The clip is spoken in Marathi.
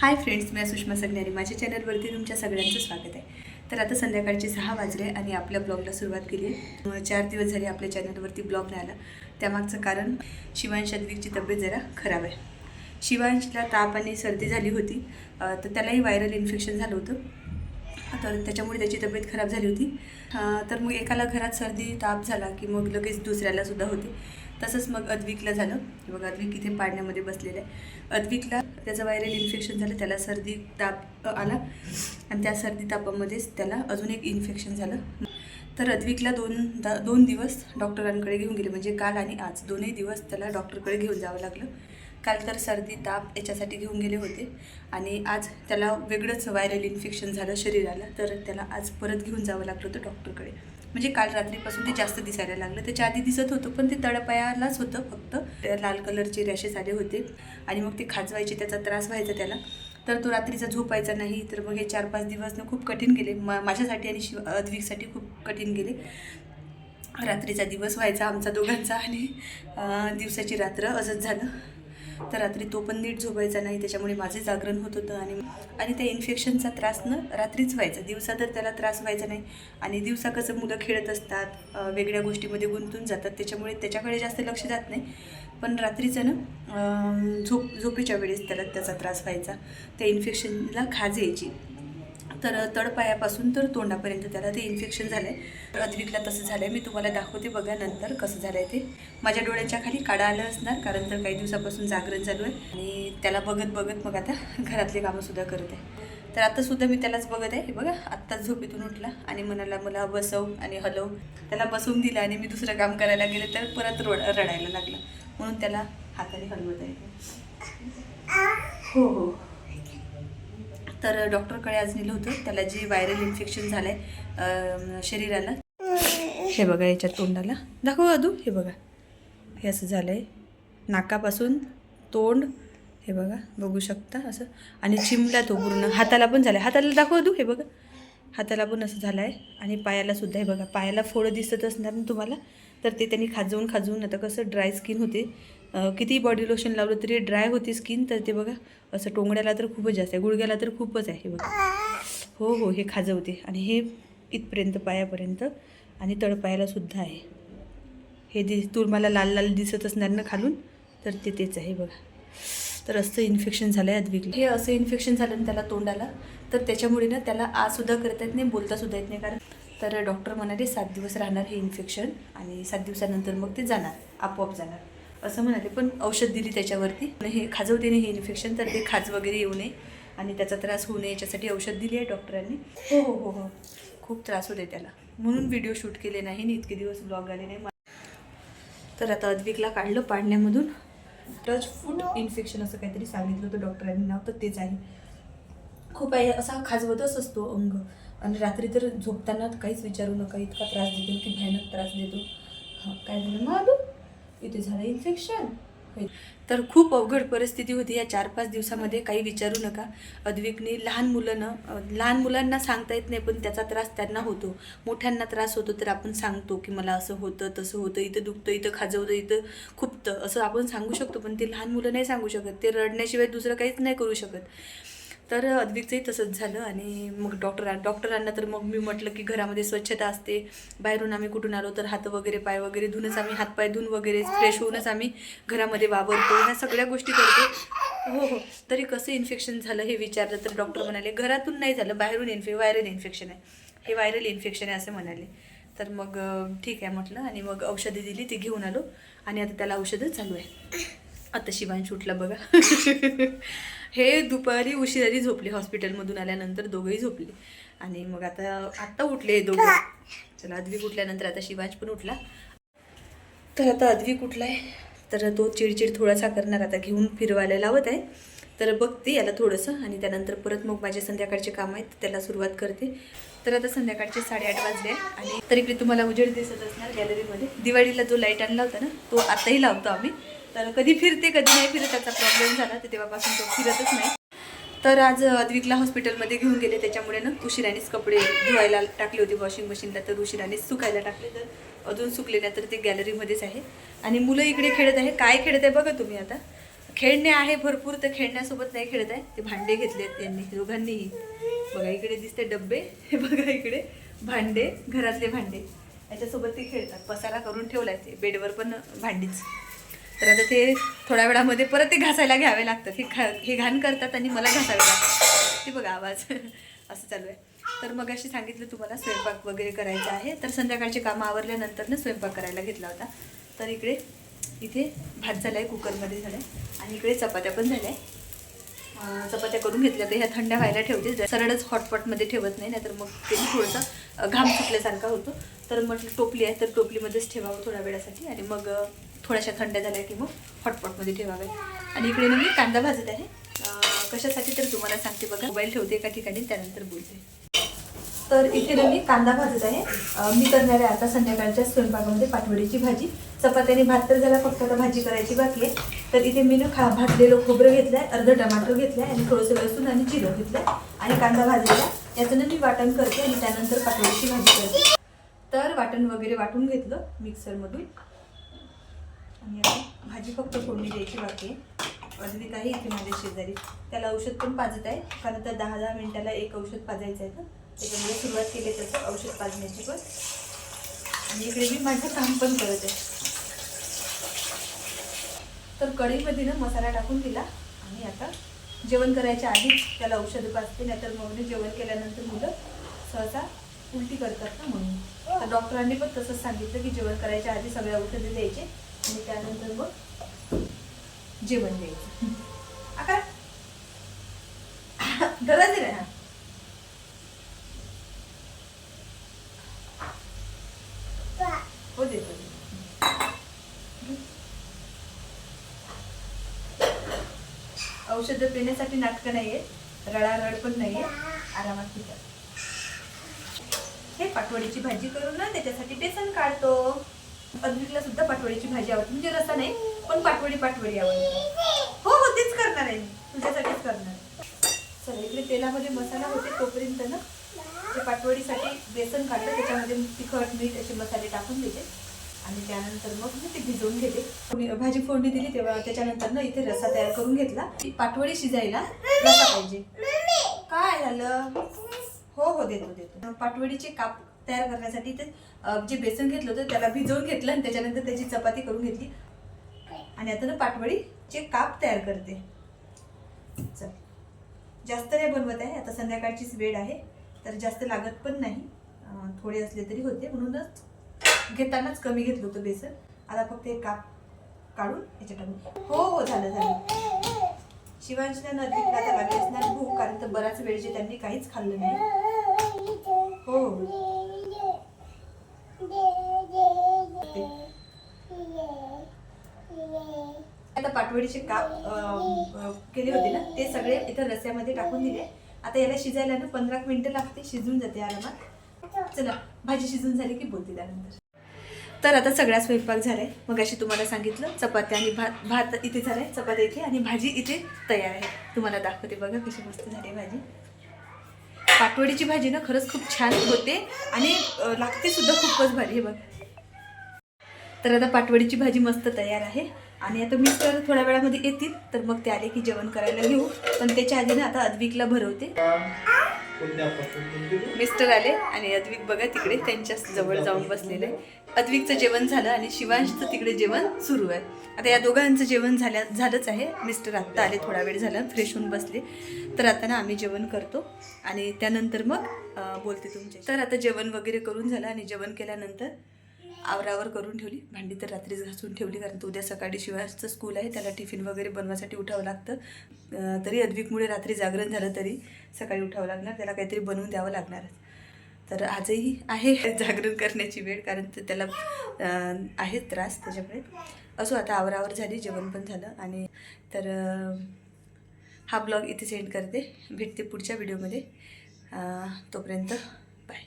हाय फ्रेंड्स मी सुषमा सगण्यारी माझ्या चॅनलवरती तुमच्या सगळ्यांचं स्वागत आहे. तर आता संध्याकाळचे सहा वाजले आणि आपल्या ब्लॉगला सुरुवात केली. आहे. चार दिवस झाले आपल्या चॅनलवरती ब्लॉग नाही आला. त्यामागचं कारण शिवांश अद्विकची तब्येत जरा खराब आहे. शिवांशला ताप आणि सर्दी झाली होती. तर त्यालाही व्हायरल इन्फेक्शन झालं होतं. तर त्याच्यामुळे त्याची तब्येत खराब झाली होती. तर मग एकाला घरात सर्दी ताप झाला की मग लगेच दुसऱ्याला सुद्धा होते. तसंच मग अद्विकला झालं. मग अद्विक इथे पाडण्यामध्ये बसलेलं आहे. अद्विकला त्याचं व्हायरल इन्फेक्शन झालं त्याला सर्दी ताप आला आणि त्या सर्दी तापामध्येच त्याला अजून एक इन्फेक्शन झालं. तर अद्विकला दोन दा दोन दिवस डॉक्टरांकडे घेऊन गेले म्हणजे काल आणि आज. दोन्ही दिवस त्याला डॉक्टरकडे घेऊन जावं लागलं. काल तर सर्दी ताप याच्यासाठी घेऊन गेले होते आणि आज त्याला वेगळंच व्हायरल इन्फेक्शन झालं शरीराला तर त्याला आज परत घेऊन जावं लागलं होतं डॉक्टरकडे. म्हणजे काल रात्रीपासून ते जास्त दिसायला लागलं. त्याच्या आधी दिसत होतं पण ते तळपायालाच होतं फक्त. लाल कलरचे रॅशेस आले होते. आणि मग ते खाजवायचे त्याचा त्रास व्हायचा त्याला. तर तो रात्रीचा झोपायचा नाही तर मग हे चार पाच दिवस खूप कठीण गेले. मा माझ्यासाठी आणि शिव अद्विकसाठी खूप कठीण गेले. रात्रीचा दिवस व्हायचा आमचा दोघांचा आणि दिवसाची रात्र असंच झालं. तर रात्री तो पण नीट झोपायचा नाही त्याच्यामुळे माझे जागरण होत होतं आणि आणि त्या इन्फेक्शनचा त्रास न रात्रीच व्हायचा. दिवसा तर त्याला त्रास व्हायचा नाही आणि दिवसा कसं मुलं खेळत असतात वेगळ्या गोष्टीमध्ये गुंतून जातात त्याच्यामुळे त्याच्याकडे जास्त लक्ष जात नाही. पण रात्रीचं ना झोप झोपेच्या वेळेस त्याला त्याचा त्रास व्हायचा. त्या इन्फेक्शनला खाज यायची. तर तळपायापासून तर तोंडापर्यंत त्याला ते इन्फेक्शन झालं आहे अद्विकला तसं झालं आहे मी तुम्हाला दाखवते बघा नंतर कसं झालं आहे ते. माझ्या डोळ्यांच्या खाली काढा आलं असणार कारण तर काही दिवसापासून जागरण चालू आहे. आणि त्याला बघत बघत मग आता घरातले कामंसुद्धा करत आहे. तर आत्तासुद्धा मी त्यालाच बघत आहे. बघा आत्ताच झोपेतून उठला आणि म्हणाला मला बसव आणि हलव. त्याला बसवून दिलं आणि मी दुसरं काम करायला गेले तर परत रोड रडायला लागला. म्हणून त्याला हाताने हलवत आहे. हो हो. तर डॉक्टरकडे आज नेलं होतं. त्याला जे व्हायरल इन्फेक्शन झालं आहे शरीराला हे बघा याच्या तोंडाला. दाखव अदू हे बघा. हे असं झालं आहे नाकापासून तोंड हे बघा बघू शकता असं. आणि चिमला तो पूर्ण. हाताला पण झालं आहे हाताला दाखव अदू हे बघा. हाताला पण असं झालं आहे आणि पायाला सुद्धा हे बघा. पायाला फोडं दिसत असणार ना तुम्हाला. तर ते त्यांनी खाजवून खाजवून आता कसं ड्राय स्किन होते किती बॉडी लोशन लावलं तरी ड्राय होती स्किन तर ते बघा असं टोंगड्याला तर खूपच जास्त आहे गुडघ्याला तर खूपच आहे हे बघा. हो हो हे खाजवते आणि हे इथपर्यंत पायापर्यंत आणि तळपायाला सुद्धा आहे. हे दि तुम्हाला लाल लाल दिसत असणार ना खालून तर ते तेच आहे बघा. तर असं इन्फेक्शन झालं आहे अद्विकला हे असं इन्फेक्शन झालं ना त्याला तोंडाला तर त्याच्यामुळे ना त्याला आजसुद्धा करता येत नाही बोलतासुद्धा येत नाही कारण तर डॉक्टर म्हणाले सात दिवस राहणार हे इन्फेक्शन आणि सात दिवसानंतर मग ते जाणार आपोआप जाणार. असं म्हणाले पण औषध दिली त्याच्यावरती. आणि हे खाजवते नाही हे इन्फेक्शन तर ते खाज वगैरे येऊ नये. आणि त्याचा त्रास होऊ नये याच्यासाठी औषध दिली आहे डॉक्टरांनी. हो हो हो हो. खूप त्रास होते त्याला. म्हणून व्हिडिओ शूट केले नाही आणि इतके दिवस ब्लॉग आले नाही. तर आता अद्विकला काढलं पाडण्यामधून. टच फूड इन्फेक्शन असं काहीतरी सांगितलं होतं डॉक्टरांनी. नाव तर तेच आहे. खूप आहे असा खाजवतच असतो अंग. आणि रात्री तर झोपताना काहीच विचारू नका इतका त्रास देतो की भयानक त्रास देतो. हां काय झालं? मग इथे झालं इन्फेक्शन तर खूप अवघड परिस्थिती होती या चार पाच दिवसामध्ये काही विचारू नका. अद्विकनी लहान मुलांना लहान मुलांना सांगता येत नाही पण त्याचा त्रास त्यांना होतो. मोठ्यांना त्रास होतो तर आपण सांगतो की मला असं होतं तसं होतं इथं दुखतं इथं खाजवतं इथं खुपतं असं आपण सांगू शकतो पण ते लहान मुलं नाही सांगू शकत. ते रडण्याशिवाय दुसरं काहीच नाही करू शकत. तर अद्विकचंही तसंच झालं आणि मग डॉक्टर डॉक्टरांना तर मग मी म्हटलं की घरामध्ये स्वच्छता असते. बाहेरून आम्ही कुठून आलो तर हात वगैरे पाय वगैरे धुवूनच आम्ही हातपाय धुवून वगैरे फ्रेश होऊनच आम्ही घरामध्ये वावरतो. ह्या सगळ्या गोष्टी करतो. हो हो. तरी कसं इन्फेक्शन झालं हे विचारलं तर डॉक्टर म्हणाले घरातून नाही झालं बाहेरून इन्फे व्हायरल इन्फेक्शन आहे. हे व्हायरल इन्फेक्शन आहे असं म्हणाले. तर मग ठीक आहे म्हटलं आणि मग औषधे दिली ती घेऊन आलो आणि आता त्याला औषधं चालू आहे. आता शिवांश उठला बघा. हे दुपारी उशिरारी झोपले हॉस्पिटलमधून आल्यानंतर दोघंही झोपले. आणि मग आता आत्ता उठले दोघं. चला अद्विक उठल्यानंतर आता शिवांश पण उठला. तर आता अद्विक उठलाय तर तो चिडचिड थोडासा करणार आता घेऊन फिरवायला लावत आहे. तर बघते याला थोडंसं आणि त्यानंतर परत मग माझे संध्याकाळचे काम आहेत त्याला सुरुवात करते. तर आता संध्याकाळचे साडेआठ वाजले आहे आणि तर इकडे तुम्हाला उजेड दिसत असणार गॅलरीमध्ये दिवाळीला जो लाइट आणला होता ना तो आताही लावतो आम्ही. तर कधी फिरते कधी नाही फिरत त्याचा प्रॉब्लेम झाला तर तेव्हापासून तो फिरतच नाही. तर आज अद्विकला हॉस्पिटलमध्ये घेऊन गेले. त्याच्यामुळे ना उशिरानेच कपडे धुवायला टाकले होते वॉशिंग मशीनला तर उशिरानेच सुकायला टाकले. तर अजून सुकले नाही तर ते गॅलरीमध्येच आहे. आणि मुलं इकडे खेळत आहे. काय खेळत आहे बघा तुम्ही आता. खेळणे आहे भरपूर तर खेळण्यासोबत नाही खेळत आहे. ते भांडे घेतलेत त्यांनी दोघांनीही बघा इकडे दिसते डब्बे. हे बघा इकडे भांडे घरातले भांडे. याच्यासोबत ते खेळतात. पसारा करून ठेवला आहे ते. बेडवर पण भांडीच. तर आता ते थोड्या वेळामध्ये परत ते घासायला घ्यावे लागतात हे खा हे घाण करतात आणि मला घासावे लागतं ते बघा आवाज. असं चालू आहे. तर मग अशी सांगितलं तुम्हाला स्वयंपाक वगैरे करायचा आहे. तर संध्याकाळची कामं आवरल्यानंतर ना स्वयंपाक करायला घेतला होता. तर इकडे इथे भात झाला आहे कुकरमध्ये झाला आहे आणि इकडे चपात्या पण झाल्या. आहे चपात्या करून घेतल्या. तर ह्या थंड व्हायला ठेवते. सरळच हॉटपॉटमध्ये ठेवत नाही नाहीतर मग ते थोडंसं घाम सुटल्यासारखा होतो. तर म्हटलं टोपली आहे तर टोपलीमध्येच ठेवावं थोड्या वेळासाठी. आणि मग थोड्याशा थंड झाल्या की मग हॉटपॉटमध्ये ठेवाव्या आणि इकडे मी कांदा भाजत आहे. कशासाठी तर तुम्हाला सांगते बघा. मोबाईल ठेवते एका ठिकाणी त्यानंतर बोलते. तर इथे मी कांदा भाजत आहे. मी करणार आहे आता संध्याकाळच्या स्वयंपाकामध्ये पाटवडीची भाजी. चपात्याने भात तर झाला फक्त आता भाजी करायची बाकी आहे. तर इथे मी ना खा भाजलेलं खोबरं घेतलं आहे अर्धं टमाटर घेतलं आहे आणि थोडंसं लसूण आणि जिरं घेतलं आहे आणि कांदा भाजलेला आहे. याचं मी वाटण करते आणि त्यानंतर पाटवडीची भाजी करते. तर वाटण वगैरे वाटून घेतलं मिक्सरमधून. आणि आता भाजी फक्त फोडणी द्यायची बाकी आहे. अगदी काही इथे माझ्या शेजारी. त्याला औषध पण पाजत आहे. कारण तर दहा दहा मिनिटाला एक औषध पाजायचं आहे तर त्याच्यामुळे सुरुवात केली त्याचं औषध पाजण्याची पण. आणि इकडे मी माझं काम पण करत आहे. तर कढईमध्ये ना मसाला टाकून दिला. आणि आता जेवण करायच्या आधीच त्याला औषधं पाजते. नाहीतर मग जेवण केल्यानंतर मुलं सहसा उलटी करतात ना म्हणून. तर डॉक्टरांनी पण तसंच सांगितलं की जेवण करायच्या आधी सगळे औषधं द्यायचे. आणि त्यानंतर मग जेवण द्यायचं. आकार. गरज आहे ना? हो देतो औषधं पिण्यासाठी नाटकं नाहीये रडारड पण नाहीये आरामात पितात. हे पाटवडीची भाजी करून ना त्याच्यासाठी बेसन काढतो. अद्विकला सुद्धा पाटवडीची भाजी आवडते. म्हणजे रसा नाही पण पाटवडी पाटवडी आवडते. हो हो तेच करणार आहे मी. तुझ्यासाठीच करणार आहे. इकडे तेलामध्ये मसाला होते तोपर्यंत ना ते पाटवडीसाठी बेसन काढलं त्याच्यामध्ये तिखट मीठ असे मसाले टाकून देते. आणि त्यानंतर मग मी ते भिजवून घेते. मी भाजी फोडणी दिली तेव्हा त्याच्यानंतर ना इथे रसा तयार करून घेतला. ती पाटवडी शिजायला रसा पाहिजे. काय झालं? हो हो देतो देतो. पाटवडीचे काप तयार करण्यासाठी ते जे बेसन घेतलं होतं त्याला भिजवून घेतलं आणि त्याच्यानंतर त्याची चपाती करून घेतली. आणि आता ना पाटवडीचे काप तयार करते. चल. जास्त नाही बनवत आहे आता संध्याकाळचीच वेळ आहे तर जास्त लागत पण नाही. थोडे असले तरी होते म्हणूनच घेतानाच कमी घेतलं होतं बेसन. आता फक्त एक काप काढून याच्या टाकून. हो हो झालं झालं. शिवांशला नदीत आता लागली असणार भूक कारण तर बराच वेळ जे त्यांनी काहीच खाल्लं नाही. हो हो. पाटवडीचे काप केले होते ना ते सगळे इथं रस्यामध्ये टाकून दिले. आता याला शिजायला ना पंधरा मिनिटं लागते शिजून जाते आरामात. चला भाजी शिजून झाली की बोलते त्यानंतर. तर आता सगळा स्वयंपाक झालाय. मग अशी तुम्हाला सांगितलं चपात्या आणि भात भात इथे झालाय चपात्या इथे आणि भाजी इथे तयार आहे. तुम्हाला दाखवते बघा कशी मस्त झाली भाजी. पाटवडीची भाजी ना खरंच खूप छान होते आणि लागते सुद्धा खूपच भारी हे बघ. तर आता पाटवडीची भाजी मस्त तयार आहे. आणि आता मिस्टर थोड्या वेळामध्ये येतील तर मग ते आले की जेवण करायला घेऊ. पण त्याच्या आधी ना आता अद्विकला भरवते. मिस्टर आले आणि अद्विक बघा तिकडे त्यांच्या जवळ जाऊन बसलेले. आहे. अद्विकचं जेवण झालं आणि शिवांशचं तिकडे जेवण सुरू आहे. आता या दोघांचं जेवण झाल्या झालंच आहे. मिस्टर आत्ता आले थोडा वेळ झाला फ्रेश होऊन बसले. तर आता ना आम्ही जेवण करतो. आणि त्यानंतर मग बोलते तुमचे तर आता जेवण वगैरे करून झालं आणि जेवण केल्यानंतर आवरावर करून ठेवली. भांडी तर रात्रीच घासून ठेवली कारण तो उद्या सकाळी शिवायचं स्कूल आहे. त्याला टिफिन वगैरे बनवायसाठी उठावं लागतं. तरी अद्विकमुळे रात्री जागरण झालं तरी सकाळी उठावं लागणार. त्याला काहीतरी बनवून द्यावं लागणार तर आजही आहे जागरण करण्याची वेळ कारण तर त्याला आहे त्रास त्याच्यामुळे. असो आता आवरावर झाली जेवण पण झालं आणि तर हा ब्लॉग इथे सेंड करते. भेटते पुढच्या व्हिडिओमध्ये तोपर्यंत बाय